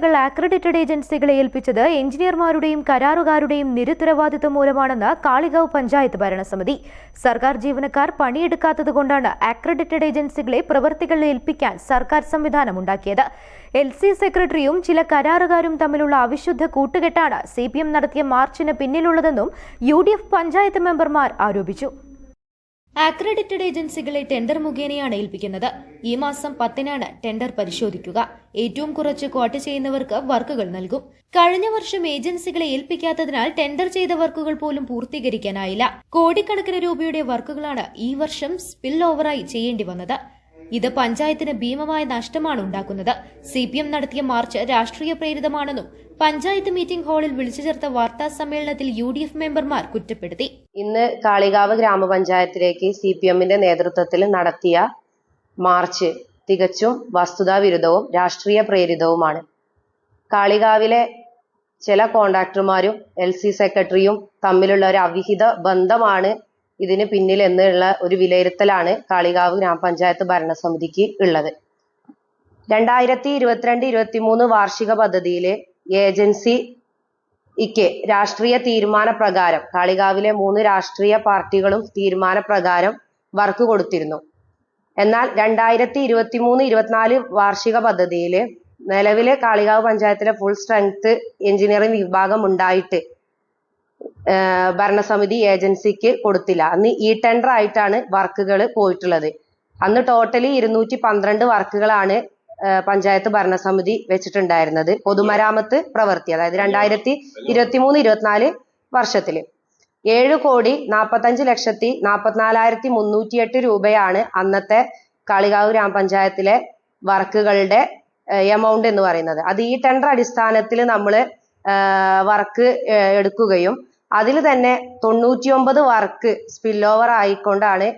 പ്രവൃത്തികൾ അക്രഡിറ്റഡ് ഏജൻസികളെ ഏൽപ്പിച്ചത് എഞ്ചിനീയർമാരുടെയും കരാറുകാരുടെയും നിരുത്തരവാദിത്വം മൂലമാണെന്ന് കാളികാവ് പഞ്ചായത്ത് ഭരണസമിതി. സർക്കാർ ജീവനക്കാർ പണിയെടുക്കാത്തതുകൊണ്ടാണ് അക്രഡിറ്റഡ് ഏജൻസികളെ പ്രവൃത്തികൾ ഏൽപ്പിക്കാൻ സർക്കാർ സംവിധാനം ഉണ്ടാക്കിയത്. എൽ സി സെക്രട്ടറിയും ചില കരാറുകാരും തമ്മിലുള്ള അവിശുദ്ധ കൂട്ടുകെട്ടാണ് സി നടത്തിയ മാർച്ചിന് പിന്നിലുള്ളതെന്നും യു പഞ്ചായത്ത് മെമ്പർമാർ ആരോപിച്ചു. അക്രഡിറ്റഡ് ഏജൻസികളെ ടെൻഡർ മുഖേനയാണ് ഏൽപ്പിക്കുന്നത്. ഈ മാസം പത്തിനാണ് ടെൻഡർ പരിശോധിക്കുക. ഏറ്റവും കുറച്ച് ക്വാട്ട് ചെയ്യുന്നവർക്ക് വർക്കുകൾ നൽകും. കഴിഞ്ഞ വർഷം ഏജൻസികളെ ഏൽപ്പിക്കാത്തതിനാൽ ടെൻഡർ ചെയ്ത വർക്കുകൾ പോലും പൂർത്തീകരിക്കാനായില്ല. കോടിക്കണക്കിന് രൂപയുടെ വർക്കുകളാണ് ഈ വർഷം സ്പിൽ ഓവറായി ചെയ്യേണ്ടി വന്നത്. ഇത് പഞ്ചായത്തിന് ഭീമമായ നഷ്ടമാണ് ഉണ്ടാക്കുന്നത്. സി പി എം നടത്തിയ മാർച്ച് രാഷ്ട്രീയ പ്രേരിതമാണെന്നും പഞ്ചായത്ത് മീറ്റിംഗ് ഹാളിൽ വിളിച്ചു ചേർത്ത വാർത്താ സമ്മേളനത്തിൽ യു ഡി എഫ് മെമ്പർമാർ കുറ്റപ്പെടുത്തി. ഇന്ന് കാളികാവ് ഗ്രാമപഞ്ചായത്തിലേക്ക് സി പി എമ്മിന്റെ നേതൃത്വത്തിൽ നടത്തിയ മാർച്ച് തികച്ചും വസ്തുതാവിരുദ്ധവും രാഷ്ട്രീയ പ്രേരിതവുമാണ്. കാളികാവിലെ ചില കോൺട്രാക്ടർമാരും എൽ സി സെക്രട്ടറിയും തമ്മിലുള്ള ഒരു അവിഹിത ബന്ധമാണ് ഇതിന് പിന്നിൽ എന്നുള്ള ഒരു വിലയിരുത്തലാണ് കാളികാവ് ഗ്രാമപഞ്ചായത്ത് ഭരണസമിതിക്ക് ഉള്ളത്. രണ്ടായിരത്തി ഇരുപത്തിരണ്ട് ഇരുപത്തിമൂന്ന് വാർഷിക പദ്ധതിയിലെ ഏജൻസി ഇക്ക് രാഷ്ട്രീയ തീരുമാന പ്രകാരം കാളികാവിലെ മൂന്ന് രാഷ്ട്രീയ പാർട്ടികളും തീരുമാന പ്രകാരം വർക്ക് കൊടുത്തിരുന്നു. എന്നാൽ രണ്ടായിരത്തി ഇരുപത്തി മൂന്ന് ഇരുപത്തിനാല് വാർഷിക പദ്ധതിയിൽ നിലവിലെ കാളികാവ് പഞ്ചായത്തിലെ ഫുൾ സ്ട്രെങ്ത് എഞ്ചിനീയറിംഗ് വിഭാഗം ഉണ്ടായിട്ട് ഭരണസമിതി ഏജൻസിക്ക് കൊടുത്തില്ല. അന്ന് ഇ ടെൻഡർ ആയിട്ടാണ് വർക്കുകൾ പോയിട്ടുള്ളത്. അന്ന് ടോട്ടലി ഇരുന്നൂറ്റി പന്ത്രണ്ട് വർക്കുകളാണ് പഞ്ചായത്ത് ഭരണസമിതി വെച്ചിട്ടുണ്ടായിരുന്നത്. പൊതുമരാമത്ത് പ്രവർത്തി അതായത് രണ്ടായിരത്തി ഇരുപത്തി മൂന്ന് ഇരുപത്തിനാല് വർഷത്തിൽ. ഏഴ് കോടി നാൽപ്പത്തഞ്ച് ലക്ഷത്തി നാൽപ്പത്തിനാലായിരത്തി മുന്നൂറ്റിയെട്ട് രൂപയാണ് അന്നത്തെ കാളികാവ് ഗ്രാമപഞ്ചായത്തിലെ വർക്കുകളുടെ എമൗണ്ട് എന്ന് പറയുന്നത്. അത് ഈ ടെൻഡർ അടിസ്ഥാനത്തിൽ നമ്മൾ വർക്ക് എടുക്കുകയും അതിൽ തന്നെ തൊണ്ണൂറ്റിയൊമ്പത് വർക്ക് സ്പിൽ ഓവർ ആയിക്കൊണ്ടാണ്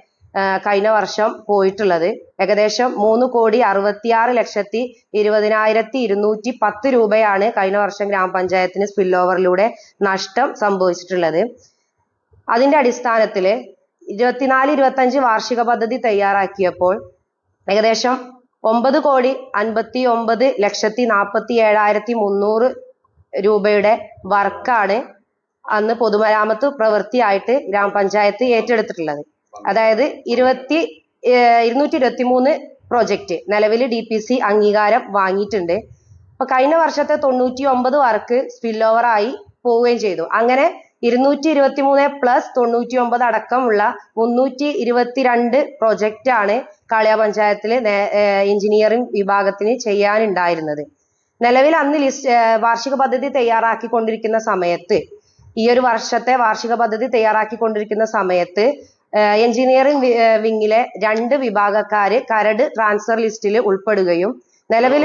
കഴിഞ്ഞ വർഷം പോയിട്ടുള്ളത്. ഏകദേശം മൂന്ന് കോടി അറുപത്തിയാറ് ലക്ഷത്തി ഇരുപതിനായിരത്തി ഇരുന്നൂറ്റി പത്ത് രൂപയാണ് കഴിഞ്ഞ വർഷം ഗ്രാമപഞ്ചായത്തിന് സ്പിൽ ഓവറിലൂടെ നഷ്ടം സംഭവിച്ചിട്ടുള്ളത്. അതിന്റെ അടിസ്ഥാനത്തിൽ ഇരുപത്തിനാല് ഇരുപത്തഞ്ച് വാർഷിക പദ്ധതി തയ്യാറാക്കിയപ്പോൾ ഏകദേശം ഒമ്പത് കോടി അൻപത്തി ഒമ്പത് ലക്ഷത്തി നാൽപ്പത്തി ഏഴായിരത്തി മുന്നൂറ് രൂപയുടെ വർക്കാണ് അന്ന് പൊതുമരാമത്ത് പ്രവൃത്തിയായിട്ട് ഗ്രാമപഞ്ചായത്ത് ഏറ്റെടുത്തിട്ടുള്ളത്. അതായത് ഇരുപത്തി ഇരുന്നൂറ്റി ഇരുപത്തി മൂന്ന് പ്രൊജക്റ്റ് നിലവിൽ ഡി പി സി അംഗീകാരം വാങ്ങിയിട്ടുണ്ട്. അപ്പൊ കഴിഞ്ഞ വർഷത്തെ തൊണ്ണൂറ്റി ഒമ്പത് വർക്ക് സ്പിൽ ഓവർ ആയി പോവുകയും ചെയ്തു. അങ്ങനെ ഇരുന്നൂറ്റി ഇരുപത്തി മൂന്ന് പ്ലസ് തൊണ്ണൂറ്റി ഒമ്പത് അടക്കമുള്ള മുന്നൂറ്റി ഇരുപത്തിരണ്ട് പ്രൊജക്റ്റ് ആണ് കാളിയ പഞ്ചായത്തിൽ എഞ്ചിനീയറിംഗ് വിഭാഗത്തിന് ചെയ്യാനുണ്ടായിരുന്നത്. നിലവിൽ അന്ന് ലിസ്റ്റ് വാർഷിക പദ്ധതി തയ്യാറാക്കിക്കൊണ്ടിരിക്കുന്ന സമയത്ത് ഈ ഒരു വർഷത്തെ വാർഷിക പദ്ധതി തയ്യാറാക്കിക്കൊണ്ടിരിക്കുന്ന സമയത്ത് എഞ്ചിനീയറിംഗ് വിങ്ങിലെ രണ്ട് വിഭാഗക്കാര് കരട് ട്രാൻസ്ഫർ ലിസ്റ്റിൽ ഉൾപ്പെടുകയും നിലവിൽ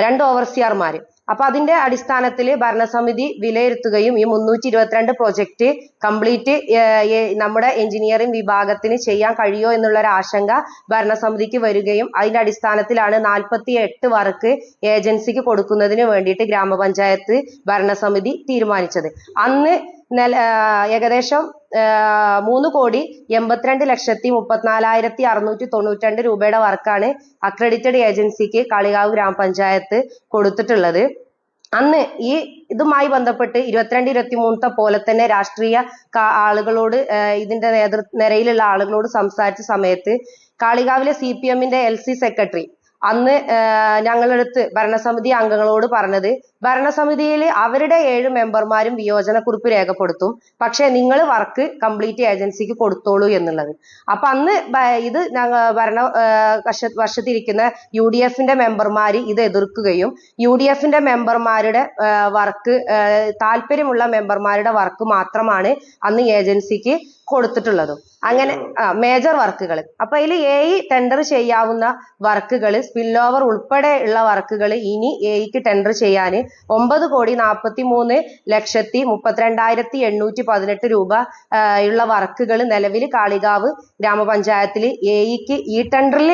രണ്ട് ഓവർസിയർമാര്. അപ്പൊ അതിന്റെ അടിസ്ഥാനത്തിൽ ഭരണസമിതി വിലയിരുത്തുകയും ഈ മുന്നൂറ്റി ഇരുപത്തിരണ്ട് പ്രൊജക്ട് കംപ്ലീറ്റ് നമ്മുടെ എഞ്ചിനീയറിംഗ് വിഭാഗത്തിന് ചെയ്യാൻ കഴിയോ എന്നുള്ള ഒരു ആശങ്ക ഭരണസമിതിക്ക് വരികയും അതിന്റെ അടിസ്ഥാനത്തിലാണ് നാൽപ്പത്തി എട്ട് വർക്ക് ഏജൻസിക്ക് കൊടുക്കുന്നതിന് വേണ്ടിയിട്ട് ഗ്രാമപഞ്ചായത്ത് ഭരണസമിതി തീരുമാനിച്ചത്. അന്ന് ഏകദേശം മൂന്ന് കോടി എൺപത്തിരണ്ട് ലക്ഷത്തി മുപ്പത്തിനാലായിരത്തി അറുന്നൂറ്റി തൊണ്ണൂറ്റിരണ്ട് രൂപയുടെ വർക്കാണ് അക്രഡിറ്റഡ് ഏജൻസിക്ക് കാളികാവ് ഗ്രാമപഞ്ചായത്ത് കൊടുത്തിട്ടുള്ളത്. അന്ന് ഈ ഇതുമായി ബന്ധപ്പെട്ട് ഇരുപത്തിരണ്ട് ഇരുപത്തി മൂന്നത്തെ പോലെ തന്നെ രാഷ്ട്രീയ ആളുകളോട് ഇതിന്റെ നേതൃ നിരയിലുള്ള ആളുകളോട് സംസാരിച്ച സമയത്ത് കാളികാവിലെ സി പി എമ്മിന്റെ എൽ സി സെക്രട്ടറി അന്ന് ഞങ്ങളടുത്ത് ഭരണസമിതി അംഗങ്ങളോട് പറഞ്ഞത് ഭരണസമിതിയിൽ അവരുടെ ഏഴ് മെമ്പർമാരും വിയോജനക്കുറിപ്പ് രേഖപ്പെടുത്തും. പക്ഷെ നിങ്ങൾ വർക്ക് കംപ്ലീറ്റ് ഏജൻസിക്ക് കൊടുത്തോളൂ എന്നുള്ളത്. അപ്പൊ അന്ന് ഇത് ഞങ്ങൾ ഭരണ വർഷ- വർഷത്തിരിക്കുന്ന യു ഡി എഫിന്റെ മെമ്പർമാർ ഇത് എതിർക്കുകയും യു ഡി എഫിന്റെ മെമ്പർമാരുടെ വർക്ക് താല്പര്യമുള്ള മെമ്പർമാരുടെ വർക്ക് മാത്രമാണ് അന്ന് ഏജൻസിക്ക് കൊടുത്തിട്ടുള്ളതും. അങ്ങനെ മേജർ വർക്കുകൾ അപ്പൊ അതിൽ എ ഇ ടെൻഡർ ചെയ്യാവുന്ന വർക്കുകൾ സ്പിൽ ഓവർ ഉൾപ്പെടെ ഉള്ള വർക്കുകൾ ഇനി എയ്ക്ക് ടെൻഡർ ചെയ്യാൻ ഒമ്പത് കോടി നാൽപ്പത്തി മൂന്ന് ലക്ഷത്തി മുപ്പത്തിരണ്ടായിരത്തി എണ്ണൂറ്റി പതിനെട്ട് രൂപ ഉള്ള വർക്കുകൾ നിലവിൽ കാളികാവ് ഗ്രാമപഞ്ചായത്തിൽ എയ്ക്ക് ഈ ടെൻഡറിൽ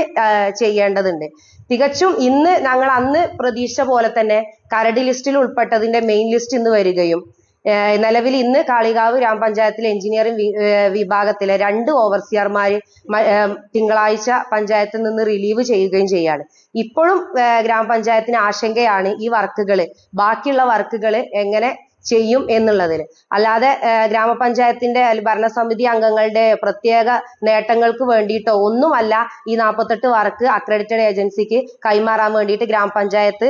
ചെയ്യേണ്ടതുണ്ട്. തികച്ചും ഇന്ന് ഞങ്ങൾ അന്ന് പ്രതീക്ഷ പോലെ തന്നെ കരട് ലിസ്റ്റിൽ ഉൾപ്പെട്ടതിന്റെ മെയിൻ ലിസ്റ്റ് ഇന്ന് വരികയും നിലവിൽ ഇന്ന് കാളികാവ് ഗ്രാമപഞ്ചായത്തിലെ എഞ്ചിനീയറിംഗ് വിഭാഗത്തിലെ രണ്ട് ഏഹ് തിങ്കളാഴ്ച പഞ്ചായത്തിൽ നിന്ന് റിലീവ് ചെയ്യുകയും ചെയ്യാണ്. ഇപ്പോഴും ഗ്രാമപഞ്ചായത്തിന് ആശങ്കയാണ് ഈ വർക്കുകൾ ബാക്കിയുള്ള വർക്കുകൾ എങ്ങനെ ചെയ്യും എന്നുള്ളതിൽ അല്ലാതെ ഗ്രാമപഞ്ചായത്തിന്റെ ഭരണസമിതി അംഗങ്ങളുടെ പ്രത്യേക നേട്ടങ്ങൾക്ക് വേണ്ടിയിട്ടോ ഒന്നുമല്ല ഈ നാൽപ്പത്തെട്ട് വർക്ക് അക്രഡിറ്റഡ് ഏജൻസിക്ക് കൈമാറാൻ വേണ്ടിയിട്ട് ഗ്രാമപഞ്ചായത്ത്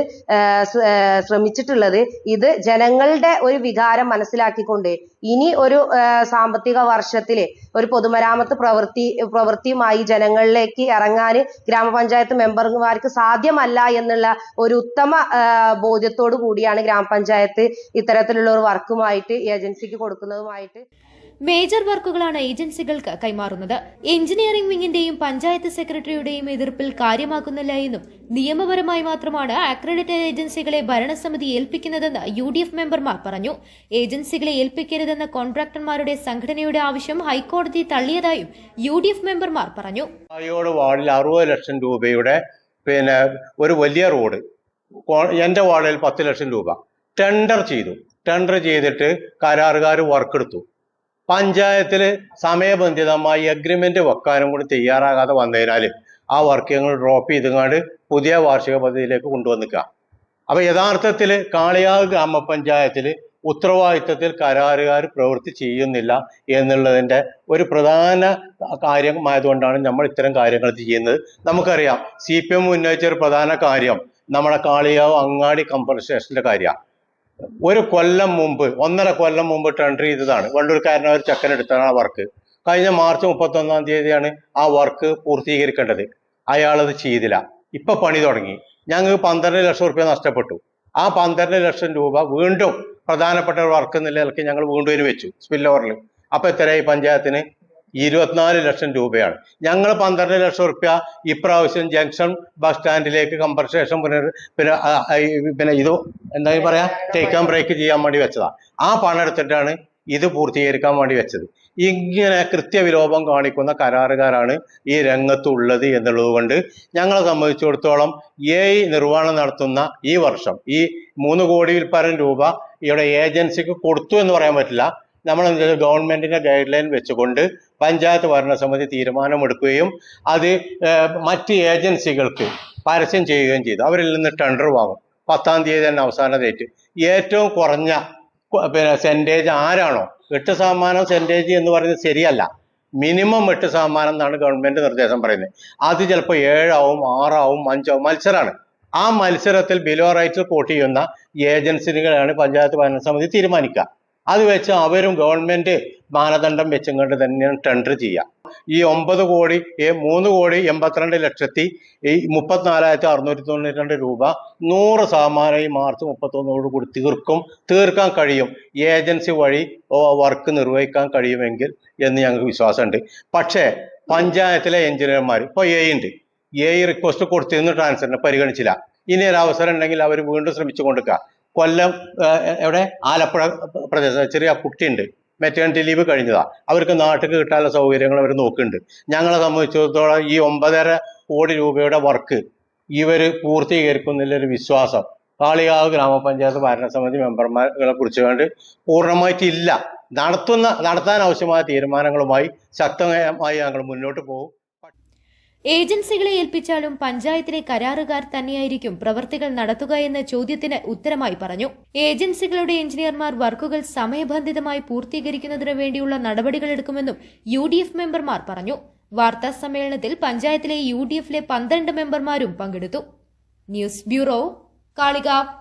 ശ്രമിച്ചിട്ടുള്ളത്. ഇത് ജനങ്ങളുടെ ഒരു വികാരം മനസ്സിലാക്കിക്കൊണ്ട് ഇനി ഒരു സാമ്പത്തിക വർഷത്തിൽ ഒരു പൊതുമരാമത്ത് പ്രവൃത്തി പ്രവൃത്തിയുമായി ജനങ്ങളിലേക്ക് ഇറങ്ങാൻ ഗ്രാമപഞ്ചായത്ത് മെമ്പർമാർക്ക് സാധ്യമല്ല എന്നുള്ള ഒരു ഉത്തമ ബോധ്യത്തോടു കൂടിയാണ് ഗ്രാമപഞ്ചായത്ത് ഇത്തരത്തിലുള്ള ഒരു വർക്കുമായിട്ട് ഏജൻസിക്ക് കൊടുക്കുന്നതുമായിട്ട്. മേജർ വർക്കുകളാണ് ഏജൻസികൾക്ക് കൈമാറുന്നത്. എഞ്ചിനീയറിംഗ് വിങ്ങിന്റെയും പഞ്ചായത്ത് സെക്രട്ടറിയുടെയും എതിർപ്പിൽ കാര്യമാക്കുന്നില്ല എന്നും നിയമപരമായി മാത്രമാണ് അക്രഡിറ്റഡ് ഏജൻസികളെ ഭരണസമിതി ഏൽപ്പിക്കുന്നതെന്ന് യു ഡി എഫ് മെമ്പർമാർ പറഞ്ഞു. ഏജൻസികളെ ഏൽപ്പിക്കരുതെന്ന കോൺട്രാക്ടർമാരുടെ സംഘടനയുടെ ആവശ്യം ഹൈക്കോടതി തള്ളിയതായും യു ഡി എഫ് മെമ്പർമാർ പറഞ്ഞു. വാർഡിൽ അറുപത് ലക്ഷം രൂപയുടെ പിന്നെ ഒരു വലിയ റോഡ്. എന്റെ എന്റെ വാർഡിൽ പത്ത് ലക്ഷം രൂപ. ടെൻഡർ ചെയ്തു. ടെൻഡർ ചെയ്തിട്ട് കരാറുകാർ വർക്ക് എടുത്തു പഞ്ചായത്തിൽ സമയബന്ധിതമായി അഗ്രിമെന്റ് വെക്കാനും കൂടി തയ്യാറാകാതെ വന്നതിനാൽ ആ വർക്ക് ഞങ്ങൾ ഡ്രോപ്പ് ചെയ്തുകൊണ്ട് പുതിയ വാർഷിക പദ്ധതിയിലേക്ക് കൊണ്ടുവന്നിക്കുക അപ്പൊ യഥാർത്ഥത്തിൽ കാളിയാവ് ഗ്രാമപഞ്ചായത്തിൽ ഉത്തരവാദിത്തത്തിൽ കരാറുകാർ പ്രവൃത്തി ചെയ്യുന്നില്ല എന്നുള്ളതിന്റെ ഒരു പ്രധാന കാര്യമായതുകൊണ്ടാണ് നമ്മൾ ഇത്തരം കാര്യങ്ങൾ ചെയ്യുന്നത്. നമുക്കറിയാം സി പി എം ഉന്നയിച്ച ഒരു പ്രധാന കാര്യം നമ്മുടെ കാളിയാവ് അങ്ങാടി കമ്പർ സ്റ്റേഷന്റെ കാര്യമാണ് ഒരു കൊല്ലം മുമ്പ് ഒന്നര കൊല്ലം മുമ്പ് ടെൻഡർ ചെയ്തതാണ്. വണ്ടൂർക്കാരനെ ഒരു ചെക്കൻ എടുത്താണ് ആ വർക്ക് കഴിഞ്ഞ മാർച്ച് മുപ്പത്തൊന്നാം തീയതിയാണ് ആ വർക്ക് പൂർത്തീകരിക്കേണ്ടത്. അയാളത് ചെയ്തില്ല. ഇപ്പൊ പണി തുടങ്ങി. ഞങ്ങൾക്ക് പന്ത്രണ്ട് ലക്ഷം റുപ്യ നഷ്ടപ്പെട്ടു. ആ പന്ത്രണ്ട് ലക്ഷം രൂപ വീണ്ടും പ്രധാനപ്പെട്ട വർക്ക് എന്ന ഞങ്ങൾ വീണ്ടും വെച്ചു. സ്പിൽ ഓവറിൽ അപ്പൊ എത്രയായി പഞ്ചായത്തിന്? ഇരുപത്തിനാല് ലക്ഷം രൂപയാണ്. ഞങ്ങൾ പന്ത്രണ്ട് ലക്ഷം റുപ്യ ഇപ്രാവശ്യം ജംഗ്ഷൻ ബസ് സ്റ്റാൻഡിലേക്ക് കമ്പൻസേഷൻ പുനർ പിന്നെ പിന്നെ ഇത് എന്താ പറയാ? ടേക്ക് ആൻഡ് ബ്രേക്ക് ചെയ്യാൻ വേണ്ടി വെച്ചതാ. ആ പണം എടുത്തിട്ടാണ് ഇത് പൂർത്തീകരിക്കാൻ വേണ്ടി വെച്ചത്. ഇങ്ങനെ കൃത്യവിലോപം കാണിക്കുന്ന കരാറുകാരാണ് ഈ രംഗത്തുള്ളത് എന്നുള്ളത് കൊണ്ട് ഞങ്ങളെ സംബന്ധിച്ചിടത്തോളം എ നിർവഹണം നടത്തുന്ന ഈ വർഷം ഈ മൂന്ന് കോടിയിൽ പരം രൂപ ഇവിടെ ഏജൻസിക്ക് കൊടുത്തു എന്ന് പറയാൻ പറ്റില്ല. നമ്മൾ? ഗവൺമെന്റിന്റെ ഗൈഡ് ലൈൻ വെച്ചുകൊണ്ട് പഞ്ചായത്ത് ഭരണസമിതി തീരുമാനമെടുക്കുകയും അത് മറ്റ് ഏജൻസികൾക്ക് പരസ്യം ചെയ്യുകയും ചെയ്തു. അവരിൽ നിന്ന് ടെൻഡർ വാങ്ങും. പത്താം തീയതി തന്നെ അവസാന ഡേറ്റ് ഏറ്റവും കുറഞ്ഞ പിന്നെ സെന്റേജ് ആരാണോ? എട്ട് ശതമാനം സെന്റേജ് എന്ന് പറയുന്നത് ശരിയല്ല. മിനിമം എട്ട് ശതമാനം എന്നാണ് ഗവൺമെന്റ് നിർദ്ദേശം പറയുന്നത്. അത് ചിലപ്പോൾ ഏഴാവും ആറാവും അഞ്ചാവും മത്സരമാണ് ആ മത്സരത്തിൽ ബിലോ റൈറ്റ്സ് കോട്ട് ചെയ്യുന്ന ഏജൻസികളാണ് പഞ്ചായത്ത് ഭരണസമിതി തീരുമാനിക്കുക. അത് വെച്ച് അവരും ഗവൺമെന്റ് മാനദണ്ഡം വെച്ചും കൊണ്ട് തന്നെയാണ് ടെൻഡർ ചെയ്യുക ഈ ഒമ്പത് കോടി മൂന്ന് കോടി എൺപത്തിരണ്ട് ലക്ഷത്തി ഈ മുപ്പത്തിനാലായിരത്തി അറുന്നൂറ്റി തൊണ്ണൂറ്റി രണ്ട് രൂപ നൂറ് ശതമാനം ഈ മാർച്ച് മുപ്പത്തൊന്നോട് കൂടി തീർക്കും തീർക്കാൻ കഴിയും. ഏജൻസി വഴി വർക്ക് നിർവഹിക്കാൻ കഴിയുമെങ്കിൽ എന്ന് ഞങ്ങൾക്ക് വിശ്വാസമുണ്ട്. പക്ഷേ പഞ്ചായത്തിലെ എഞ്ചിനീയർമാർ ഇപ്പോൾ എ ഉണ്ട്. എ റിക്വസ്റ്റ് കൊടുത്തിരുന്നു ട്രാൻസ്ഫറിന് പരിഗണിച്ചില്ല. ഇനി ഒരു അവസരം ഉണ്ടെങ്കിൽ അവർ വീണ്ടും ശ്രമിച്ചു കൊടുക്കുക കൊല്ലം എവിടെ? ആലപ്പുഴ പ്രദേശം ചെറിയ കുട്ടിയുണ്ട്. മെറ്റേണിറ്റി ലീവ് കഴിഞ്ഞതാ. അവർക്ക് നാട്ടിൽ കിട്ടാനുള്ള സൗകര്യങ്ങൾ അവർ നോക്കുന്നുണ്ട്. ഞങ്ങളെ സംബന്ധിച്ചിടത്തോളം ഈ ഒമ്പതര കോടി രൂപയുടെ വർക്ക് ഇവർ പൂർത്തീകരിക്കുന്നില്ലൊരു വിശ്വാസം. കാളികാവ് ഗ്രാമപഞ്ചായത്ത് ഭരണസമിതി മെമ്പർമാരെ കുറിച്ച് കണ്ട് പൂർണമായിട്ടില്ല. നടത്തുന്ന നടത്താൻ ആവശ്യമായ തീരുമാനങ്ങളുമായി ശക്തമായി ഞങ്ങൾ മുന്നോട്ട് പോകും. ഏജൻസികളെ ഏൽപ്പിച്ചാലും പഞ്ചായത്തിലെ കരാറുകാർ തന്നെയായിരിക്കും പ്രവർത്തികൾ നടത്തുക എന്ന ചോദ്യത്തിന് ഉത്തരമായി പറഞ്ഞു. ഏജൻസികളുടെ എഞ്ചിനീയർമാർ വർക്കുകൾ സമയബന്ധിതമായി പൂർത്തീകരിക്കുന്നതിനു വേണ്ടിയുള്ള നടപടികളെടുക്കുമെന്നും യു ഡി എഫ് മെമ്പർമാർ പറഞ്ഞു. വാർത്താ സമ്മേളനത്തിൽ പഞ്ചായത്തിലെ യു ഡി എഫിലെ പന്ത്രണ്ട് മെമ്പർമാരും പങ്കെടുത്തു. News bureau Kalikavu.